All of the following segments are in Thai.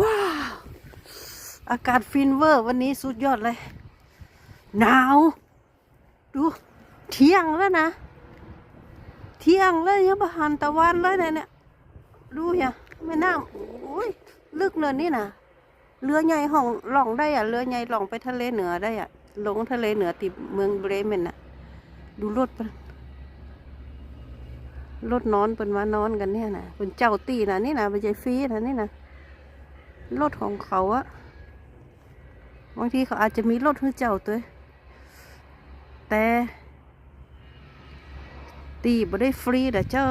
ว้าวอากาศฟินเวอร์วันนี้สุดยอดเลย หนาว ดู เที่ยงแล้วนะ เที่ยงแล้วยังบหันตะวันเลยเนี่ยเนี่ยดูอย่าแม่น้ำโอ้ยลึกเนินนี่นะเรือใหญ่ห้องหล่องได้อะเรือใหญ่หล่องไปทะเลเหนือได้อะลงทะเลเหนือติดเมืองเบรเมนน่ะ ดูรถปรถนอนเป็นมานอนกันเนี่ยนะเป็นเจ้าตีนะนี่นะไม่ใช่ฟรีนะนี่นะ รถของเขาอะบางทีเขาอาจจะมีรถให้เจ้าตัวแต่ตีบ่ได้ฟรีแต่เจ้า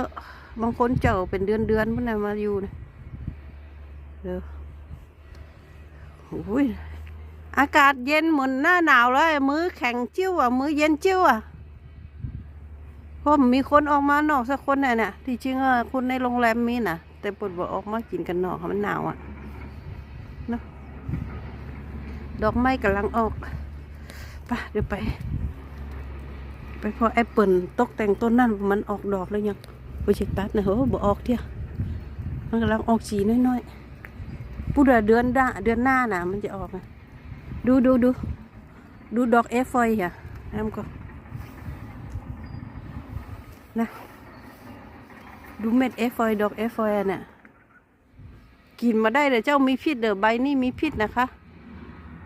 บางคนเจ้าเป็นเดือนเดือนๆมันน่ะมาอยู่นะเด้อโอ้ยอากาศเย็นเหมือนหน้าหนาวเลยมือแข็งจิ้วอะมือเย็นจิ้วอะเพราะมีคนออกมานอกสักคนน่ะเนี่ยที่จริงอะคนในโรงแรมมีน่ะ แต่ปวดบอกออกมากินกันนอกค่ะมันหนาวอะ เนาะดอกไม้กำลังออกไปเดี๋ยวไป ไปพอแอปเปิลตกแต่งต้นนั่นมันออกดอกแล้วยังไปเช็คตัดนะเหรอบ่ออกเที่ยมันกำลังออกสีน้อยๆพูดเดือนด้าเดือนหน้าน่ะ มันจะออกนะดูดูดูดูดอกเอฟฟอยอะแอมก็นะดูเม็ดเอฟฟอยดอกเอฟฟอยน่ะ กินมาได้เลยเจ้ามีพิษเด้อใบนี้มีพิษนะคะ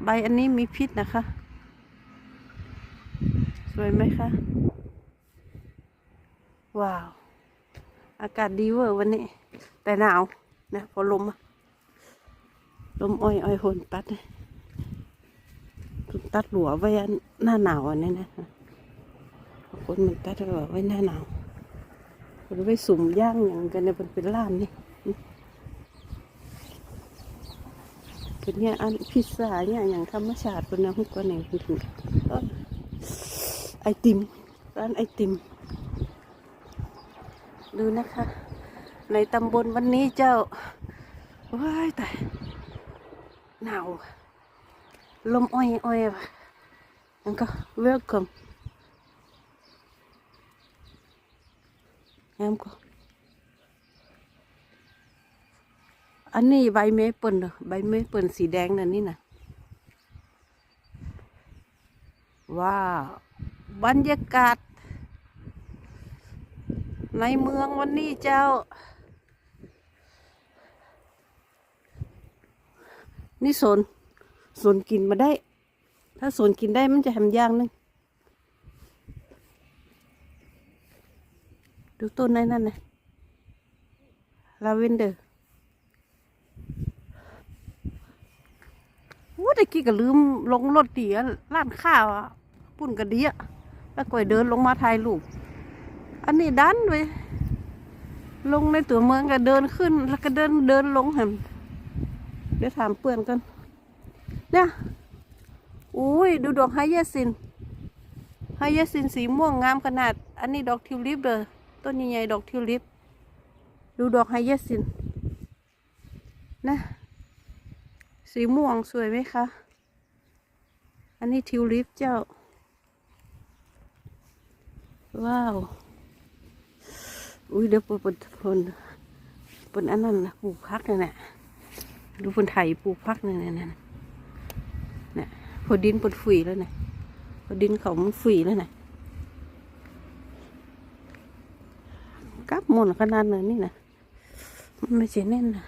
ใบอันนี้มีพิษนะคะ สวยไหมคะว้าว อากาศดีเวอร์วันนี้ แต่หนาวนะพอลมอะลมอ้อยอ้อยหนตัดลยตัดหลัวไว้หน้าหนาวอันนี้นะคนมันตัดหลัวไว้หน้าหนาวคนไว้สุ่มย่างอย่างกันเนี่ยมันเป็นล้านนี่ เป็นเนี่ยอันพิซซ่าเนี่ยอย่างธรรมชาติเป็นนวฮุกกว่าไหนคุณถึงเอ้อไอติมร้านไอติม ดูนะคะ ในตำบลวันนี้เจ้าว้ายแต่หนาวลมอ้อยอ้อยวะนั่นก็ welcome แอมก็ อันนี้ใบเมเปิลใบเมเปิลสีแดงนั่นนี่นะว้าวบรรยากาศ ในเมืองวันนี้เจ้า นี่สนสนกินมาได้ ถ้าสนกินได้มันจะแหมย่างนึงดูต้นในนั่นนะลาเวนเดอร์ ตะกี้ก็ลืมลงรถเดียร้านข้าวปุ่นกระเดียแล้วก็เดินลงมาถ่ายรูปอันนี้ดันไปลงในตัวเมืองก็เดินขึ้น แล้วก็เดินเดินลงแหมเดี๋ยวถามเพื่อนกันเนี่ยอุ้ยดูดอกไฮยาซินไฮยาซินสีม่วงงามขนาด อันนี้ดอกทิวลิปเด้อต้นใหญ่ๆดอกทิวลิป ดูดอกไฮยาซินนะ สีม่วงสวยไหมคะ อันนี้ทิวลิปเจ้า ว้าว อุ้ยเดี๋ยวปิดเปิดเปิดเปิดอันนั้นนะปลูกพักนี่นแหละดูคนไทยปลูกพักนี่นน่ะเนี่ยพอดินเปิดฝุ่ยแล้วนี่ยพอดินเขามันฝุ่ยแล้วนี่ยกลับหมดขนาดนั้นนี่นะมันไม่ใช่แน่นนะ